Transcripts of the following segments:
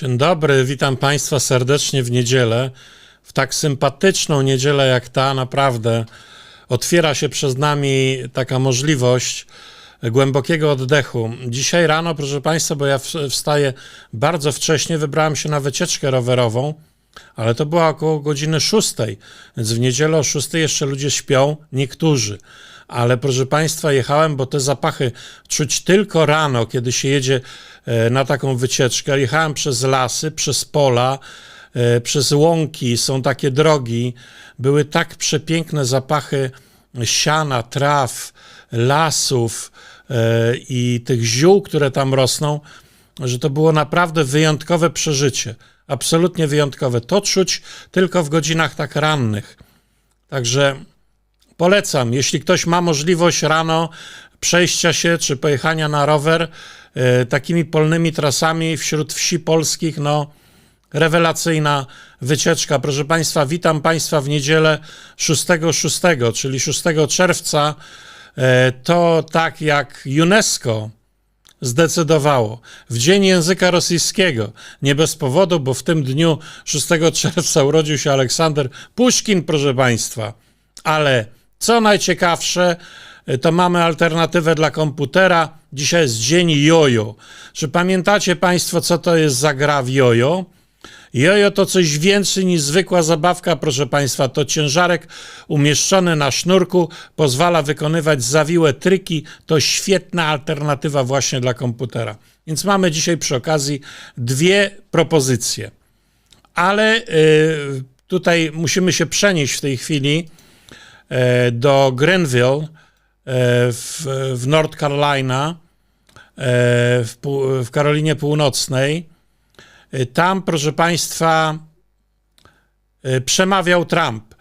Dzień dobry, witam Państwa serdecznie w niedzielę. W tak sympatyczną niedzielę jak ta, naprawdę otwiera się przed nami taka możliwość głębokiego oddechu. Dzisiaj rano, proszę Państwa, bo ja wstaję bardzo wcześnie, wybrałem się na wycieczkę rowerową, ale to była około godziny 6, więc w niedzielę o 6 jeszcze ludzie śpią, niektórzy. Ale proszę Państwa, jechałem, bo te zapachy czuć tylko rano, kiedy się jedzie e, na taką wycieczkę. Jechałem przez lasy, przez pola, e, przez łąki, są takie drogi. Były tak przepiękne zapachy siana, traw, lasów e, i tych ziół, które tam rosną, że to było naprawdę wyjątkowe przeżycie. Absolutnie wyjątkowe. To czuć tylko w godzinach tak rannych. Także polecam, jeśli ktoś ma możliwość rano przejścia się czy pojechania na rower e, takimi polnymi trasami wśród wsi polskich, no rewelacyjna wycieczka. Proszę Państwa, witam Państwa w niedzielę 6.6, czyli 6 czerwca. E, To tak jak UNESCO zdecydowało. W Dzień Języka Rosyjskiego. Nie bez powodu, bo w tym dniu 6 czerwca urodził się Aleksander Puszkin, proszę Państwa. Ale co najciekawsze, to mamy alternatywę dla komputera. Dzisiaj jest Dzień Jojo. Czy pamiętacie Państwo, co to jest za gra w jojo? Jojo to coś więcej niż zwykła zabawka, proszę Państwa. To ciężarek umieszczony na sznurku, pozwala wykonywać zawiłe triki. To świetna alternatywa właśnie dla komputera. Więc mamy dzisiaj przy okazji dwie propozycje. Ale y, tutaj musimy się przenieść w tej chwili do Grenville e, w, w North Carolina, e, w, w Karolinie Północnej. E, Tam, proszę Państwa, e, przemawiał Trump.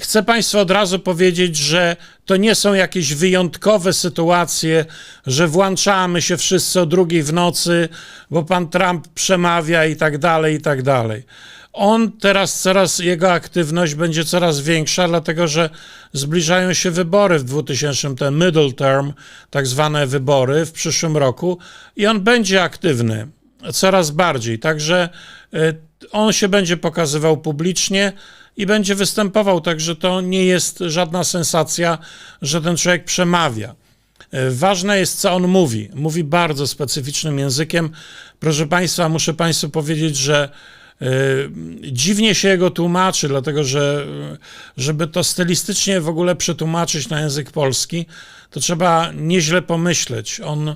Chcę Państwu od razu powiedzieć, że to nie są jakieś wyjątkowe sytuacje, że włączamy się wszyscy o drugiej w nocy, bo pan Trump przemawia i tak dalej, i tak dalej. On teraz coraz, jego aktywność będzie coraz większa, dlatego że zbliżają się wybory w 2000, te middle term, tak zwane wybory w przyszłym roku i on będzie aktywny coraz bardziej. Także y, on się będzie pokazywał publicznie i będzie występował, także to nie jest żadna sensacja, że ten człowiek przemawia. Y, Ważne jest, co on mówi. Mówi bardzo specyficznym językiem. Proszę Państwa, muszę Państwu powiedzieć, że dziwnie się jego tłumaczy, dlatego że y, żeby to stylistycznie w ogóle przetłumaczyć na język polski, to trzeba nieźle pomyśleć. On,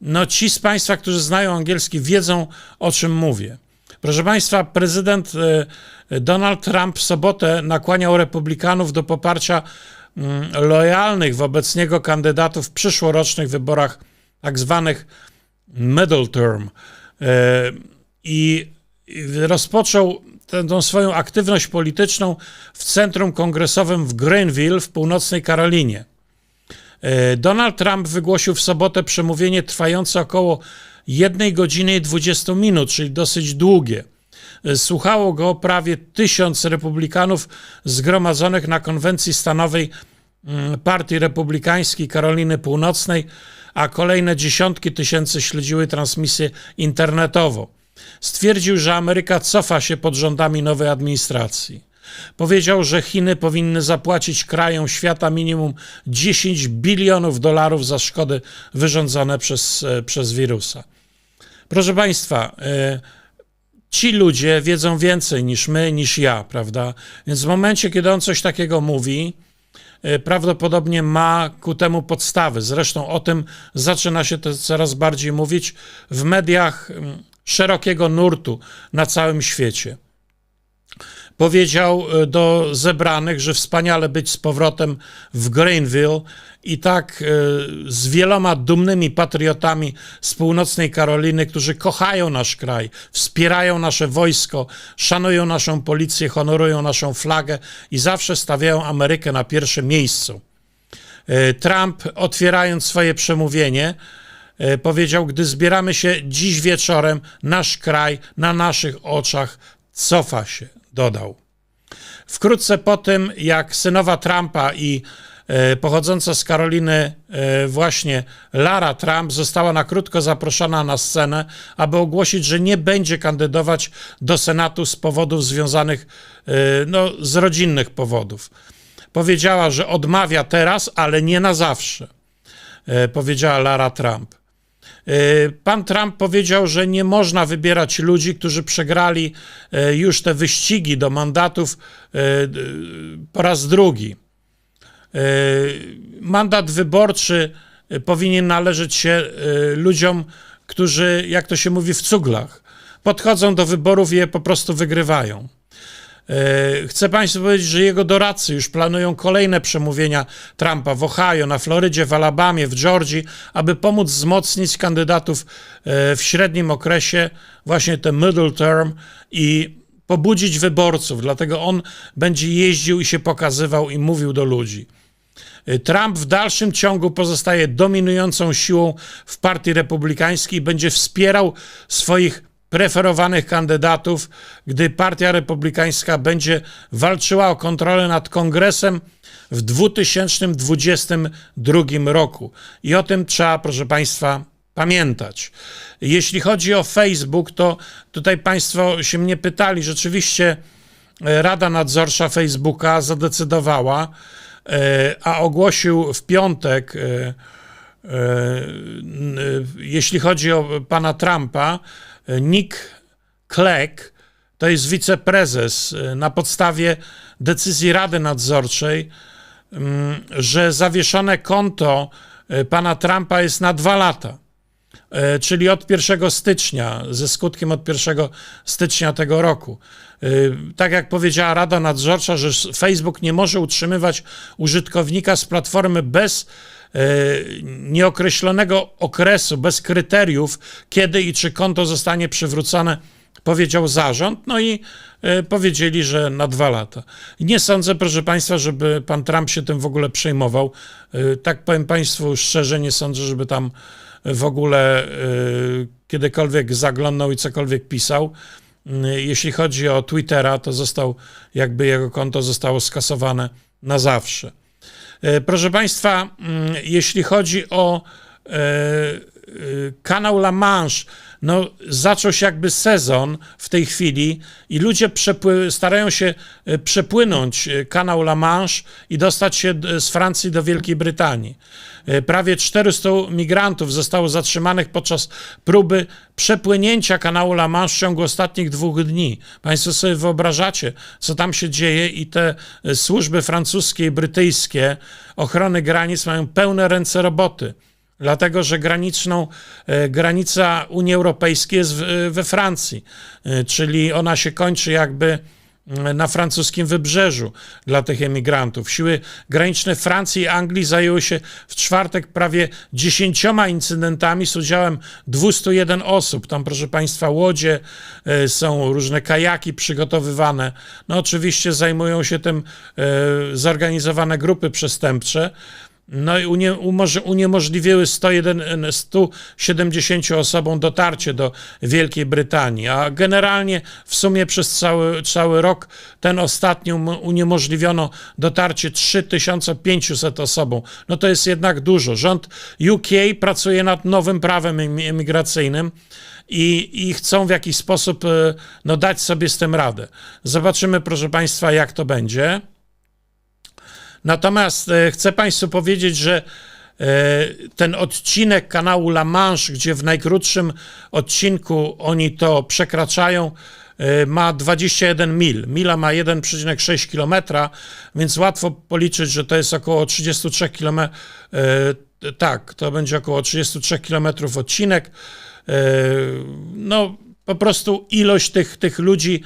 no ci z Państwa, którzy znają angielski, wiedzą o czym mówię. Proszę Państwa, prezydent y, Donald Trump w sobotę nakłaniał republikanów do poparcia mm, lojalnych wobec niego kandydatów w przyszłorocznych wyborach tak zwanych middle term. I rozpoczął tę, swoją aktywność polityczną w centrum kongresowym w Greenville w północnej Karolinie. E, Donald Trump wygłosił w sobotę przemówienie trwające około 1 godziny i 20 minut, czyli dosyć długie. E, Słuchało go prawie tysiąc republikanów zgromadzonych na konwencji stanowej mm, Partii Republikańskiej Karoliny Północnej, a kolejne dziesiątki tysięcy śledziły transmisję internetowo. Stwierdził, że Ameryka cofa się pod rządami nowej administracji. Powiedział, że Chiny powinny zapłacić krajom świata minimum 10 bilionów dolarów za szkody wyrządzone przez, e, przez wirusa. Proszę Państwa, e, ci ludzie wiedzą więcej niż my, niż ja, prawda? Więc w momencie, kiedy on coś takiego mówi, e, prawdopodobnie ma ku temu podstawy. Zresztą o tym zaczyna się coraz bardziej mówić w mediach mm, szerokiego nurtu na całym świecie. Powiedział e, do zebranych, że wspaniale być z powrotem w Greenville i tak e, z wieloma dumnymi patriotami z północnej Karoliny, którzy kochają nasz kraj, wspierają nasze wojsko, szanują naszą policję, honorują naszą flagę i zawsze stawiają Amerykę na pierwszym miejscu. E, Trump, otwierając swoje przemówienie, powiedział: Gdy zbieramy się dziś wieczorem, nasz kraj na naszych oczach cofa się, dodał. Wkrótce po tym, jak synowa Trumpa i e, pochodząca z Karoliny e, właśnie Lara Trump została na krótko zaproszona na scenę, aby ogłosić, że nie będzie kandydować do Senatu z powodów związanych e, no, z rodzinnych powodów. Powiedziała, że odmawia teraz, ale nie na zawsze, e, powiedziała Lara Trump. E, Pan Trump powiedział, że nie można wybierać ludzi, którzy przegrali e, już te wyścigi do mandatów e, po raz drugi. Mandat wyborczy powinien należeć się ludziom, którzy, jak to się mówi, w cuglach, podchodzą do wyborów i je po prostu wygrywają. E, Chcę Państwu powiedzieć, że jego doradcy już planują kolejne przemówienia Trumpa w Ohio, na Florydzie, w Alabamie, w Georgii, aby pomóc wzmocnić kandydatów e, w średnim okresie, właśnie te middle term i pobudzić wyborców. Dlatego on będzie jeździł i się pokazywał i mówił do ludzi. Y, Trump w dalszym ciągu pozostaje dominującą siłą w partii republikańskiej i będzie wspierał swoich preferowanych kandydatów, gdy partia republikańska będzie walczyła o kontrolę nad kongresem w 2022 roku. I o tym trzeba, proszę Państwa, pamiętać. Jeśli chodzi o Facebook, to tutaj Państwo się mnie pytali, rzeczywiście e, Rada Nadzorcza Facebooka zadecydowała, e, a ogłosił w piątek, e, jeśli chodzi o pana Trumpa, Nick Clegg, to jest wiceprezes, e, na podstawie decyzji Rady Nadzorczej, mm, że zawieszone konto e, pana Trumpa jest na dwa lata. E, czyli od 1 stycznia, ze skutkiem od 1 stycznia tego roku. Tak jak powiedziała Rada Nadzorcza, że Facebook nie może utrzymywać użytkownika z platformy bez nieokreślonego okresu, bez kryteriów, kiedy i czy konto zostanie przywrócone, powiedział zarząd, no i e, powiedzieli, że na dwa lata. Nie sądzę, proszę Państwa, żeby pan Trump się tym w ogóle przejmował. E, Tak powiem Państwu szczerze, nie sądzę, żeby tam w ogóle kiedykolwiek zaglądał i cokolwiek pisał. Y, Jeśli chodzi o Twittera, to został, jakby jego konto zostało skasowane na zawsze. Y, Proszę Państwa, mm, jeśli chodzi o e, kanał La Manche, no zaczął się jakby sezon w tej chwili i ludzie starają się e, przepłynąć e, kanał La Manche i dostać się z Francji do Wielkiej Brytanii. Prawie 400 migrantów zostało zatrzymanych podczas próby przepłynięcia kanału La Manche w ciągu ostatnich dwóch dni. Państwo sobie wyobrażacie, co tam się dzieje i te służby francuskie i brytyjskie ochrony granic mają pełne ręce roboty dlatego że graniczną, e, granica Unii Europejskiej jest w, we Francji, e, czyli ona się kończy jakby na francuskim wybrzeżu dla tych emigrantów. Siły graniczne Francji i Anglii zajęły się w czwartek prawie dziesięcioma incydentami z udziałem 201 osób. Tam, proszę Państwa, łodzie, e, są różne kajaki przygotowywane. No oczywiście zajmują się tym e, zorganizowane grupy przestępcze. No i unie, uniemożliwiły 101, 170 osobom dotarcie do Wielkiej Brytanii, a generalnie w sumie przez cały, cały rok ten ostatni uniemożliwiono dotarcie 3500 osobom. No to jest jednak dużo. Rząd UK pracuje nad nowym prawem emi- emigracyjnym i, i chcą w jakiś sposób e, no, dać sobie z tym radę. Zobaczymy, proszę Państwa, jak to będzie. Natomiast e, chcę Państwu powiedzieć, że e, ten odcinek kanału La Manche, gdzie w najkrótszym odcinku oni to przekraczają, e, ma 21 mil. Mila ma 1,6 km, więc łatwo policzyć, że to jest około 33 km. Tak, to będzie około 33 km odcinek. No, po prostu ilość tych, tych ludzi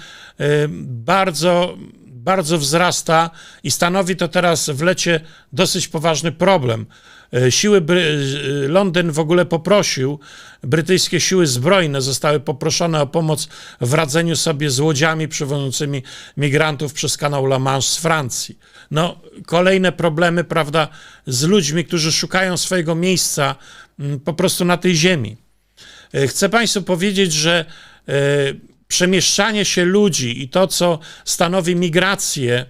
bardzo bardzo wzrasta i stanowi to teraz w lecie dosyć poważny problem. E, Siły, Bry- e, Londyn w ogóle poprosił, brytyjskie siły zbrojne zostały poproszone o pomoc w radzeniu sobie z łodziami przewożącymi migrantów przez kanał La Manche z Francji. No, kolejne problemy, prawda, z ludźmi, którzy szukają swojego miejsca mm, po prostu na tej ziemi. E, Chcę Państwu powiedzieć, że e, przemieszczanie się ludzi i to, co stanowi migrację,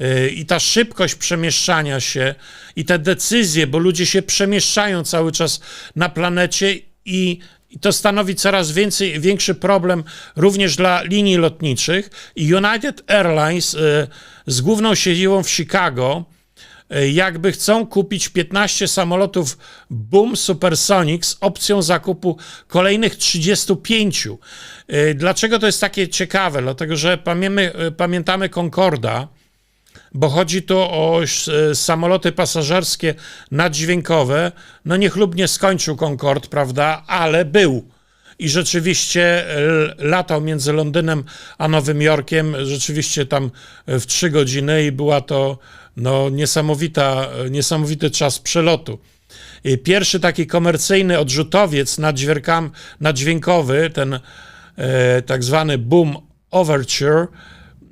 Y, I ta szybkość przemieszczania się i te decyzje, bo ludzie się przemieszczają cały czas na planecie i i to stanowi coraz więcej, większy problem również dla linii lotniczych. I United Airlines y, z główną siedzibą w Chicago jakby chcą kupić 15 samolotów Boom Supersonic z opcją zakupu kolejnych 35. Y, Dlaczego to jest takie ciekawe? Dlatego, że pamiętamy, pamiętamy Concorda, bo chodzi tu o e, samoloty pasażerskie naddźwiękowe. No niechlubnie skończył Concorde, prawda, ale był. I rzeczywiście latał między Londynem a Nowym Jorkiem, rzeczywiście tam w trzy godziny i była to no, niesamowita, niesamowity czas przelotu. Pierwszy taki komercyjny odrzutowiec naddźwiękowy, ten e, tak zwany Boom Overture,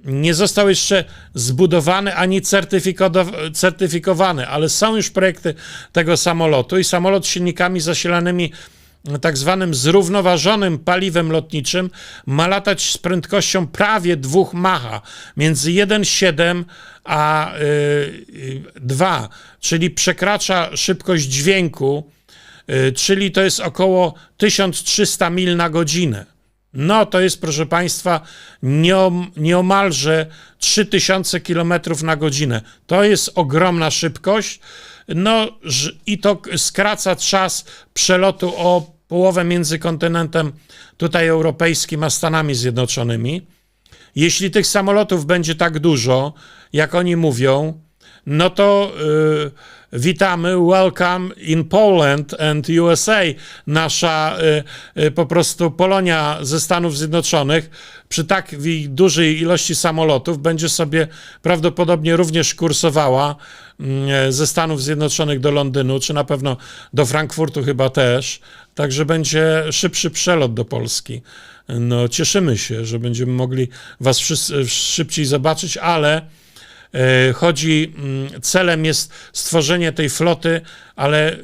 nie został jeszcze zbudowany ani certyfikowany, ale są już projekty tego samolotu i samolot z silnikami zasilanymi tak zwanym zrównoważonym paliwem lotniczym ma latać z prędkością prawie 2 Macha, między 1,7 a y, y, 2, czyli przekracza szybkość dźwięku, y, czyli to jest około 1300 mil na godzinę. No, to jest, proszę Państwa, nieom, nieomalże 3000 km na godzinę. To jest ogromna szybkość. No, i to skraca czas przelotu o połowę między kontynentem tutaj europejskim a Stanami Zjednoczonymi. Jeśli tych samolotów będzie tak dużo, jak oni mówią, no to y, witamy, welcome in Poland and USA. Nasza y, y, po prostu Polonia ze Stanów Zjednoczonych przy tak dużej ilości samolotów będzie sobie prawdopodobnie również kursowała mm, ze Stanów Zjednoczonych do Londynu, czy na pewno do Frankfurtu chyba też. Także będzie szybszy przelot do Polski. No, cieszymy się, że będziemy mogli Was szybciej zobaczyć, ale Chodzi, mm, celem jest stworzenie tej floty, ale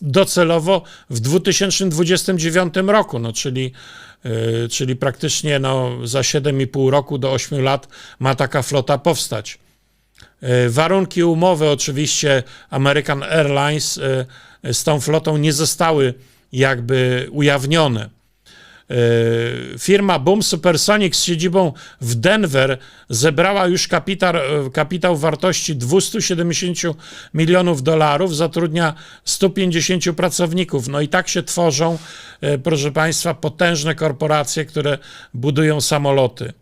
docelowo w 2029 roku, no, czyli, e, czyli praktycznie no, za 7,5 roku do 8 lat ma taka flota powstać. E, Warunki umowy oczywiście American Airlines e, z tą flotą nie zostały jakby ujawnione. E, Firma Boom Supersonic z siedzibą w Denver zebrała już kapitał, kapitał wartości 270 milionów dolarów, zatrudnia 150 pracowników. No i tak się tworzą, e, proszę Państwa, potężne korporacje, które budują samoloty.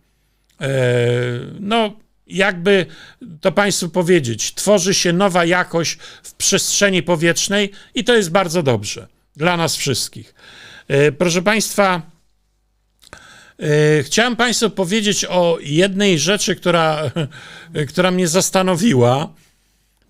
E, No, jakby to Państwu powiedzieć, tworzy się nowa jakość w przestrzeni powietrznej i to jest bardzo dobrze dla nas wszystkich. E, Proszę Państwa, e, chciałem Państwu powiedzieć o jednej rzeczy, która, która mnie zastanowiła.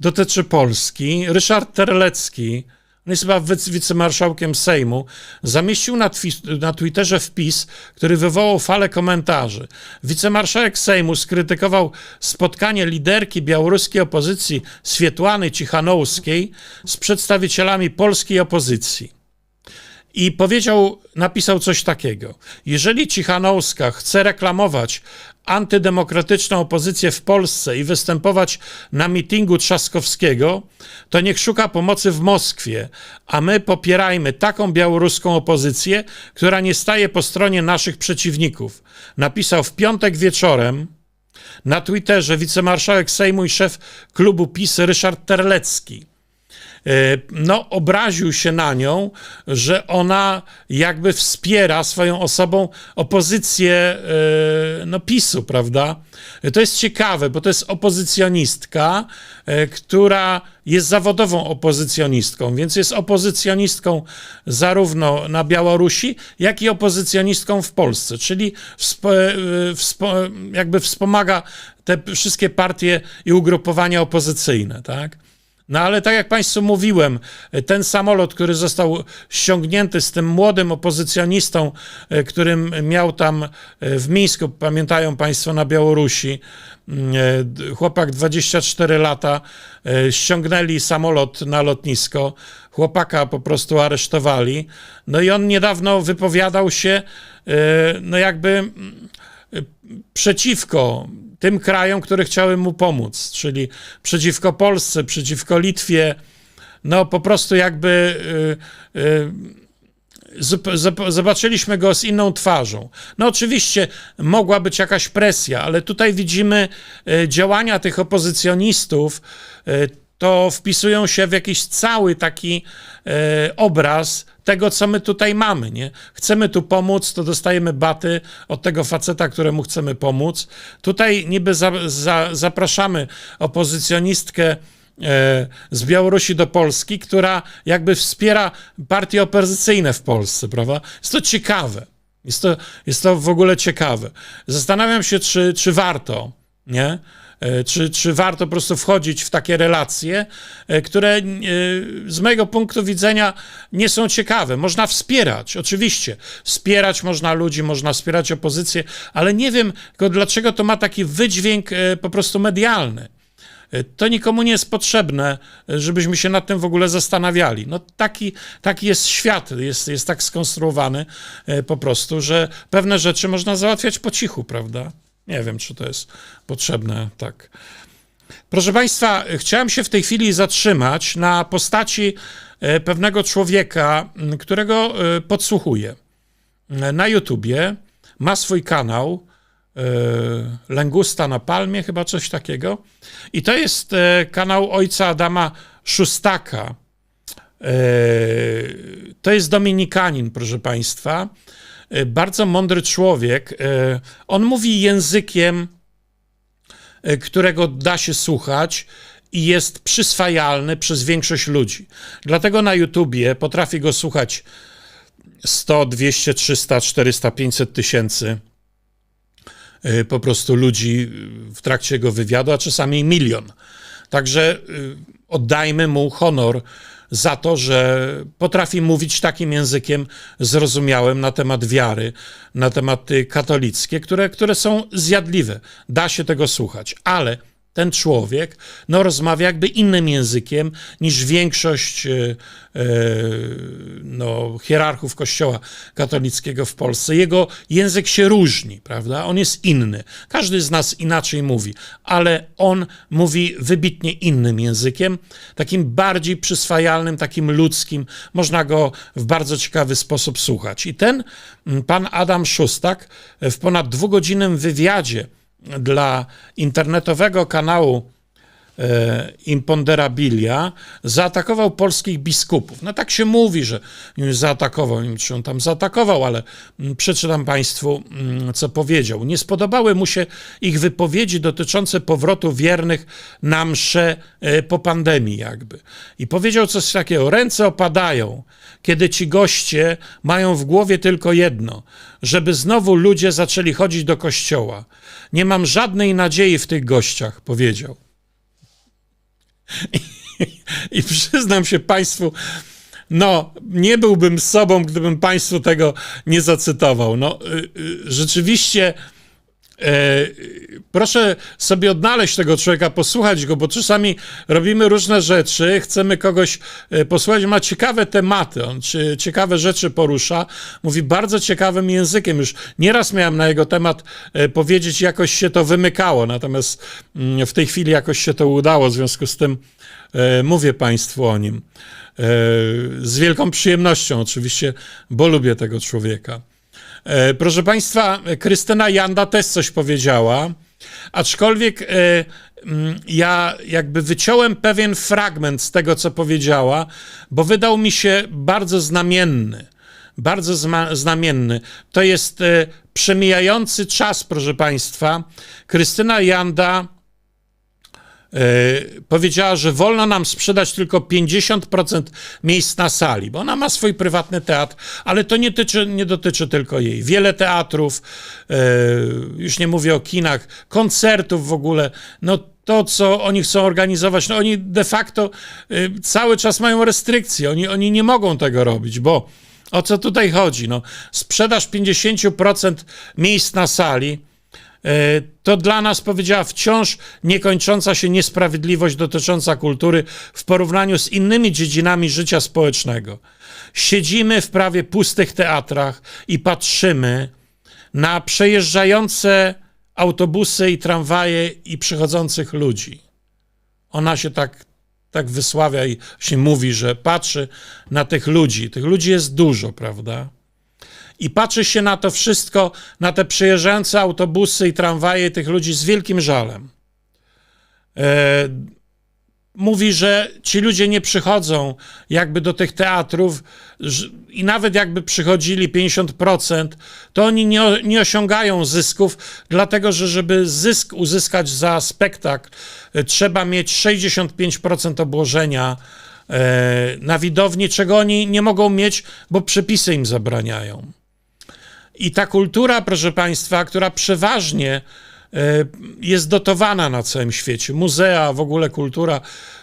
Dotyczy Polski. Ryszard Terlecki, on jest chyba wic- wicemarszałkiem Sejmu, zamieścił na, twi- na Twitterze wpis, który wywołał falę komentarzy. Wicemarszałek Sejmu skrytykował spotkanie liderki białoruskiej opozycji Swietłany Cichanouskiej z przedstawicielami polskiej opozycji. I powiedział, napisał coś takiego. Jeżeli Cichanouska chce reklamować antydemokratyczną opozycję w Polsce i występować na mitingu Trzaskowskiego, to niech szuka pomocy w Moskwie, a my popierajmy taką białoruską opozycję, która nie staje po stronie naszych przeciwników. Napisał w piątek wieczorem na Twitterze wicemarszałek Sejmu i szef klubu PiS Ryszard Terlecki no, obraził się na nią, że ona jakby wspiera swoją osobą opozycję e, no, PiSu, prawda? To jest ciekawe, bo to jest opozycjonistka, e, która jest zawodową opozycjonistką, więc jest opozycjonistką zarówno na Białorusi, jak i opozycjonistką w Polsce, czyli e, jakby wspomaga te wszystkie partie i ugrupowania opozycyjne, tak? No ale tak jak Państwu mówiłem, ten samolot, który został ściągnięty z tym młodym opozycjonistą, e, którym miał tam e, w Mińsku, pamiętają Państwo na Białorusi, e, chłopak 24 lata, ściągnęli samolot na lotnisko, chłopaka po prostu aresztowali. No i on niedawno wypowiadał się, no jakby przeciwko tym krajom, które chciały mu pomóc, czyli przeciwko Polsce, przeciwko Litwie, no po prostu jakby y, y, zobaczyliśmy go z inną twarzą. No oczywiście mogła być jakaś presja, ale tutaj widzimy y, działania tych opozycjonistów, to wpisują się w jakiś cały taki e, obraz tego, co my tutaj mamy. Nie? Chcemy tu pomóc, to dostajemy baty od tego faceta, któremu chcemy pomóc. Tutaj niby za, za, zapraszamy opozycjonistkę e, z Białorusi do Polski, która jakby wspiera partie opozycyjne w Polsce, prawda? Jest to ciekawe. Jest to, jest to w ogóle ciekawe. Zastanawiam się, czy, czy warto, nie? E, Czy, czy warto po prostu wchodzić w takie relacje, e, które e, z mojego punktu widzenia nie są ciekawe. Można wspierać, oczywiście. Wspierać można ludzi, można wspierać opozycję, ale nie wiem, dlaczego to ma taki wydźwięk po prostu medialny. To nikomu nie jest potrzebne, żebyśmy się nad tym w ogóle zastanawiali. No taki, taki jest świat, jest, jest tak skonstruowany po prostu, że pewne rzeczy można załatwiać po cichu, prawda? Nie wiem, czy to jest potrzebne tak. Proszę Państwa, chciałem się w tej chwili zatrzymać na postaci e, pewnego człowieka, którego e, podsłuchuję E, na YouTubie. Ma swój kanał Lęgusta na Palmie, chyba coś takiego. I to jest kanał ojca Adama Szustaka. To jest dominikanin, proszę Państwa. E, Bardzo mądry człowiek. E, On mówi językiem, e, którego da się słuchać i jest przyswajalny przez większość ludzi. Dlatego na YouTubie potrafi go słuchać 100, 200, 300, 400, 500 tysięcy po prostu ludzi w trakcie jego wywiadu, a czasami milion. Także oddajmy mu honor za to, że potrafi mówić takim językiem zrozumiałym na temat wiary, na tematy katolickie, które, które są zjadliwe. Da się tego słuchać, ale ten człowiek no, rozmawia jakby innym językiem niż większość e, e, no, hierarchów Kościoła katolickiego w Polsce. Jego język się różni, prawda? On jest inny. Każdy z nas inaczej mówi, ale on mówi wybitnie innym językiem, takim bardziej przyswajalnym, takim ludzkim. Można go w bardzo ciekawy sposób słuchać. I ten mm, pan Adam Szustak w ponad dwugodzinnym wywiadzie dla internetowego kanału Imponderabilia zaatakował polskich biskupów. No tak się mówi, że zaatakował, nie wiem czy on tam zaatakował, ale mm, przeczytam Państwu, mm, co powiedział. Nie spodobały mu się ich wypowiedzi dotyczące powrotu wiernych na msze e, po pandemii jakby. I powiedział coś takiego, ręce opadają, kiedy ci goście mają w głowie tylko jedno, żeby znowu ludzie zaczęli chodzić do kościoła. Nie mam żadnej nadziei w tych gościach, powiedział. I, przyznam się Państwu, no, nie byłbym sobą, gdybym Państwu tego nie zacytował. No, y, y, rzeczywiście. E, proszę sobie odnaleźć tego człowieka, posłuchać go, bo czasami robimy różne rzeczy, chcemy kogoś e, posłuchać, ma ciekawe tematy, on ciekawe rzeczy porusza, mówi bardzo ciekawym językiem. Już nieraz miałem na jego temat e, powiedzieć, jakoś się to wymykało, natomiast mm, w tej chwili jakoś się to udało, w związku z tym mówię Państwu o nim. Z wielką przyjemnością oczywiście, bo lubię tego człowieka. E, Proszę Państwa, Krystyna Janda też coś powiedziała, aczkolwiek e, mm, ja jakby wyciąłem pewien fragment z tego, co powiedziała, bo wydał mi się bardzo znamienny. Bardzo znamienny. To jest e, przemijający czas, proszę Państwa. Krystyna Janda powiedziała, że wolno nam sprzedać tylko 50% miejsc na sali, bo ona ma swój prywatny teatr, ale to nie, tyczy, nie dotyczy tylko jej. Wiele teatrów, e, już nie mówię o kinach, koncertów w ogóle, no to, co oni chcą organizować, no oni de facto e, cały czas mają restrykcje, oni, oni nie mogą tego robić, bo o co tutaj chodzi? No, sprzedaż 50% miejsc na sali, E, to dla nas powiedziała wciąż niekończąca się niesprawiedliwość dotycząca kultury w porównaniu z innymi dziedzinami życia społecznego. Siedzimy w prawie pustych teatrach i patrzymy na przejeżdżające autobusy i tramwaje i przychodzących ludzi. Ona się tak, tak wysławia i się mówi, że patrzy na tych ludzi. Tych ludzi jest dużo, prawda? I patrzy się na to wszystko, na te przyjeżdżające autobusy i tramwaje tych ludzi z wielkim żalem. E, mówi, że ci ludzie nie przychodzą jakby do tych teatrów i nawet jakby przychodzili 50%, to oni nie, nie osiągają zysków, dlatego że żeby zysk uzyskać za spektakl, e, trzeba mieć 65% obłożenia e, na widowni, czego oni nie mogą mieć, bo przepisy im zabraniają. I ta kultura, proszę Państwa, która przeważnie e, jest dotowana na całym świecie. Muzea, w ogóle kultura,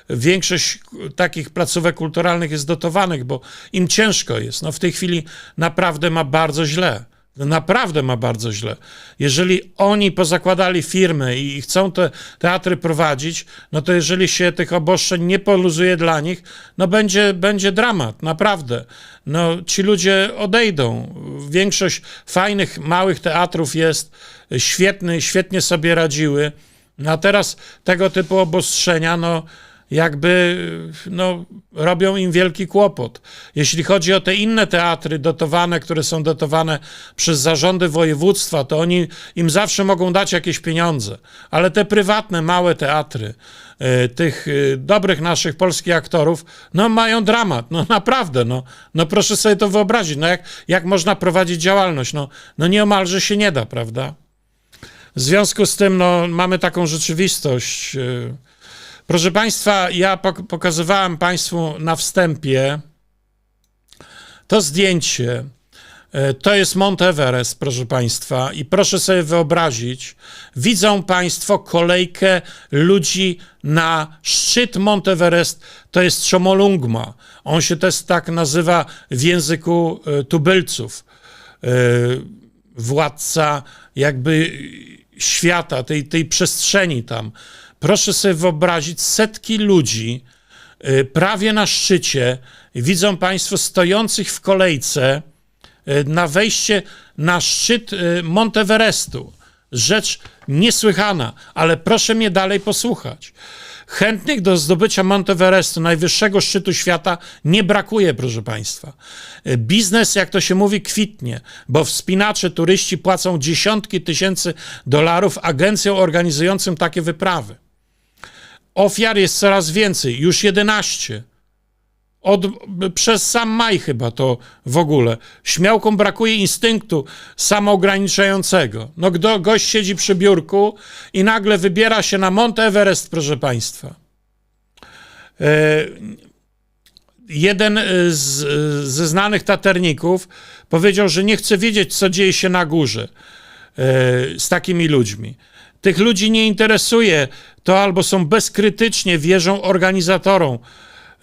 większość takich placówek kulturalnych jest dotowanych, bo im ciężko jest. No w tej chwili naprawdę ma bardzo źle. Naprawdę ma bardzo źle. Jeżeli oni pozakładali firmy i chcą te teatry prowadzić, no to jeżeli się tych obostrzeń nie poluzuje dla nich, no będzie, będzie dramat, naprawdę. No ci ludzie odejdą. Większość fajnych, małych teatrów jest świetny, świetnie sobie radziły. No a teraz tego typu obostrzenia, no jakby no, robią im wielki kłopot. Jeśli chodzi o te inne teatry dotowane, które są dotowane przez zarządy województwa, to oni im zawsze mogą dać jakieś pieniądze, ale te prywatne, małe teatry, y, tych y, dobrych naszych polskich aktorów, no mają dramat, no naprawdę, no, no proszę sobie to wyobrazić, no jak, jak można prowadzić działalność, no, no nieomalże się nie da, prawda? W związku z tym, no, mamy taką rzeczywistość, y, Proszę Państwa, ja pokazywałem Państwu na wstępie to zdjęcie. E, to jest Mount Everest, proszę Państwa, i proszę sobie wyobrazić, widzą Państwo kolejkę ludzi na szczyt Mount Everest, to jest Chomolungma. On się też tak nazywa w języku e, tubylców. E, władca jakby świata, tej, tej przestrzeni tam. Proszę sobie wyobrazić setki ludzi y, prawie na szczycie. Widzą Państwo stojących w kolejce y, na wejście na szczyt y, Monteverestu. Rzecz niesłychana, ale proszę mnie dalej posłuchać. Chętnych do zdobycia Monteverestu, najwyższego szczytu świata, nie brakuje, proszę Państwa. Biznes, jak to się mówi, kwitnie, bo wspinacze, turyści płacą dziesiątki tysięcy dolarów agencjom organizującym takie wyprawy. Ofiar jest coraz więcej, już 11. Od, przez sam maj chyba to w ogóle. Śmiałkom brakuje instynktu samoograniczającego. No gdo, gość siedzi przy biurku i nagle wybiera się na Mount Everest, proszę Państwa. E, jeden z, ze znanych taterników powiedział, że nie chce wiedzieć, co dzieje się na górze e, z takimi ludźmi. Tych ludzi nie interesuje to albo są bezkrytycznie wierzą organizatorom.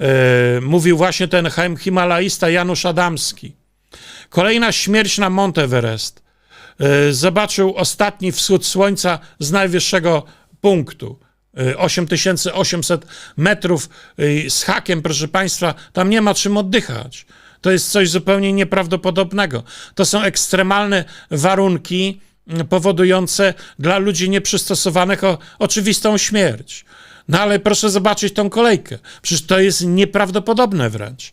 E, mówił właśnie ten himalaista Janusz Adamski. Kolejna śmierć na Mount Everest. E, zobaczył ostatni wschód słońca z najwyższego punktu. 8800 e, metrów z hakiem, proszę Państwa, tam nie ma czym oddychać. To jest coś zupełnie nieprawdopodobnego. To są ekstremalne warunki, powodujące dla ludzi nieprzystosowanych o, oczywistą śmierć. No ale proszę zobaczyć tą kolejkę. Przecież to jest nieprawdopodobne wręcz.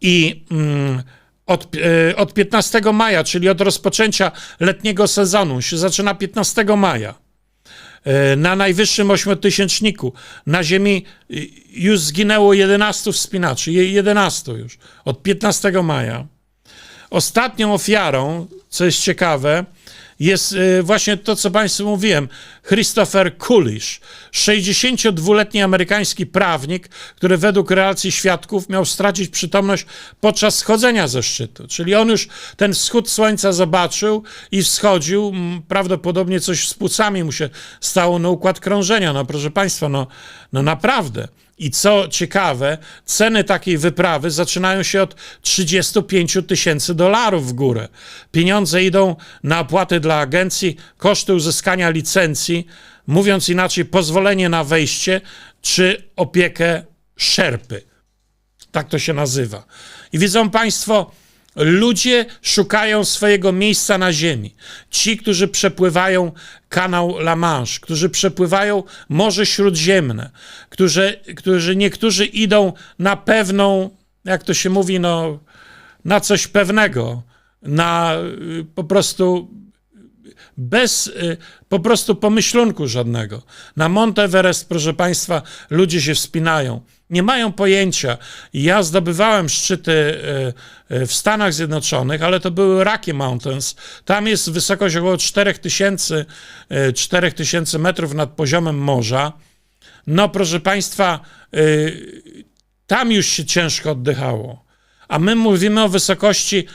I mm, od, e, od 15 maja, czyli od rozpoczęcia letniego sezonu, się zaczyna 15 maja. E, na najwyższym ośmiotysięczniku na Ziemi e, już zginęło 11 wspinaczy, 11 już, od 15 maja. Ostatnią ofiarą, co jest ciekawe, jest y, właśnie to, co Państwu mówiłem. Christopher Coolish, 62-letni amerykański prawnik, który według relacji świadków miał stracić przytomność podczas schodzenia ze szczytu. Czyli on już ten wschód słońca zobaczył i wschodził. Prawdopodobnie coś z płucami mu się stało na układ krążenia. No proszę Państwa, no, no naprawdę. I co ciekawe, ceny takiej wyprawy zaczynają się od 35 tysięcy dolarów w górę. Pieniądze idą na opłaty dla agencji, koszty uzyskania licencji, mówiąc inaczej, pozwolenie na wejście czy opiekę szerpy. Tak to się nazywa. I widzą Państwo, Ludzie szukają swojego miejsca na ziemi. Ci, którzy przepływają kanał La Manche, którzy przepływają Morze Śródziemne, którzy, którzy niektórzy idą na pewną, jak to się mówi, no, na coś pewnego, na y, po prostu bez y, po prostu pomyślunku żadnego. Na Monteverest, proszę Państwa, ludzie się wspinają. Nie mają pojęcia. Ja zdobywałem szczyty y, y, w Stanach Zjednoczonych, ale to były Rocky Mountains. Tam jest wysokość około 4000, y, 4000 metrów nad poziomem morza. No, proszę Państwa, tam już się ciężko oddychało. A my mówimy o wysokości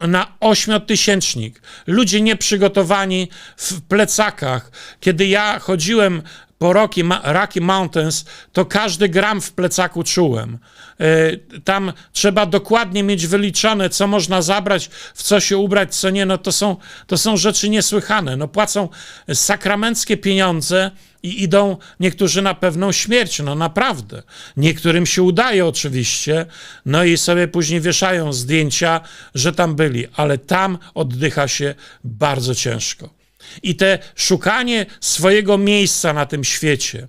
na ośmiotysięcznik. Ludzie nieprzygotowani w plecakach. Kiedy ja chodziłem po Rocky, Rocky Mountains, to każdy gram w plecaku czułem. Y, Tam trzeba dokładnie mieć wyliczone, co można zabrać, w co się ubrać, co nie. No to są, to są rzeczy niesłychane. No płacą sakramenckie pieniądze i idą niektórzy na pewną śmierć, no naprawdę. Niektórym się udaje oczywiście, no i sobie później wieszają zdjęcia, że tam byli, ale tam oddycha się bardzo ciężko. I te szukanie swojego miejsca na tym świecie,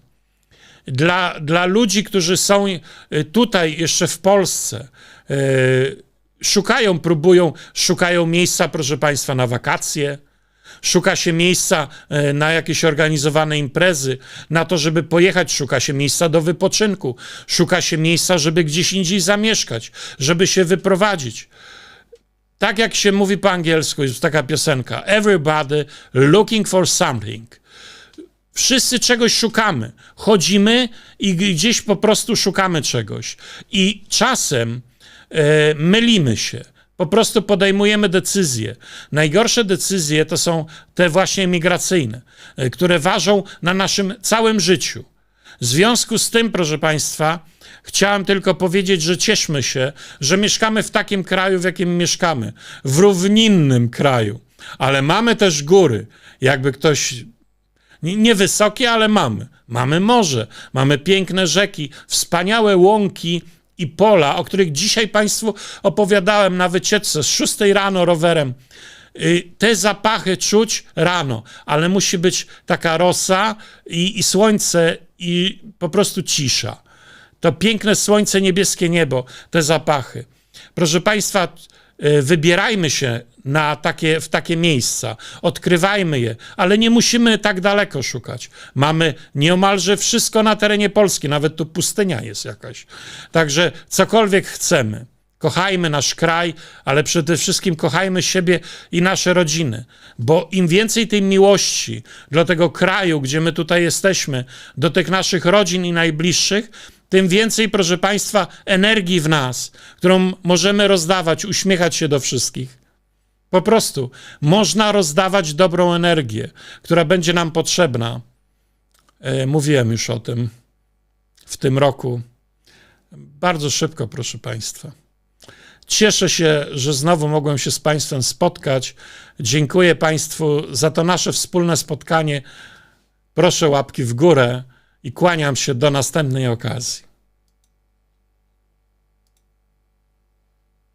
dla, dla ludzi, którzy są y, tutaj jeszcze w Polsce, y, szukają, próbują, szukają miejsca, proszę Państwa, na wakacje, szuka się miejsca e, na jakieś organizowane imprezy, na to, żeby pojechać, szuka się miejsca do wypoczynku, szuka się miejsca, żeby gdzieś indziej zamieszkać, żeby się wyprowadzić. Tak jak się mówi po angielsku, jest taka piosenka: Everybody looking for something. Wszyscy czegoś szukamy. Chodzimy i gdzieś po prostu szukamy czegoś. I czasem e, mylimy się. Po prostu podejmujemy decyzje. Najgorsze decyzje to są te właśnie migracyjne, e, które ważą na naszym całym życiu. W związku z tym, proszę Państwa, chciałem tylko powiedzieć, że cieszmy się, że mieszkamy w takim kraju, w jakim mieszkamy, w równinnym kraju, ale mamy też góry. Jakby ktoś Niewysokie, ale mamy. Mamy morze, mamy piękne rzeki, wspaniałe łąki i pola, o których dzisiaj Państwu opowiadałem na wycieczce z 6 rano rowerem. Y, Te zapachy czuć rano, ale musi być taka rosa i, i słońce i po prostu cisza. To piękne słońce, niebieskie niebo, te zapachy. Proszę Państwa, wybierajmy się na takie, w takie miejsca, odkrywajmy je, ale nie musimy tak daleko szukać. Mamy nieomalże wszystko na terenie Polski, nawet tu pustynia jest jakaś. Także cokolwiek chcemy. Kochajmy nasz kraj, ale przede wszystkim kochajmy siebie i nasze rodziny, bo im więcej tej miłości dla tego kraju, gdzie my tutaj jesteśmy, do tych naszych rodzin i najbliższych, tym więcej, proszę Państwa, energii w nas, którą możemy rozdawać, uśmiechać się do wszystkich. Po prostu można rozdawać dobrą energię, która będzie nam potrzebna. E, Mówiłem już o tym w tym roku. Bardzo szybko, proszę Państwa. Cieszę się, że znowu mogłem się z Państwem spotkać. Dziękuję Państwu za to nasze wspólne spotkanie. Proszę łapki w górę i kłaniam się do następnej okazji.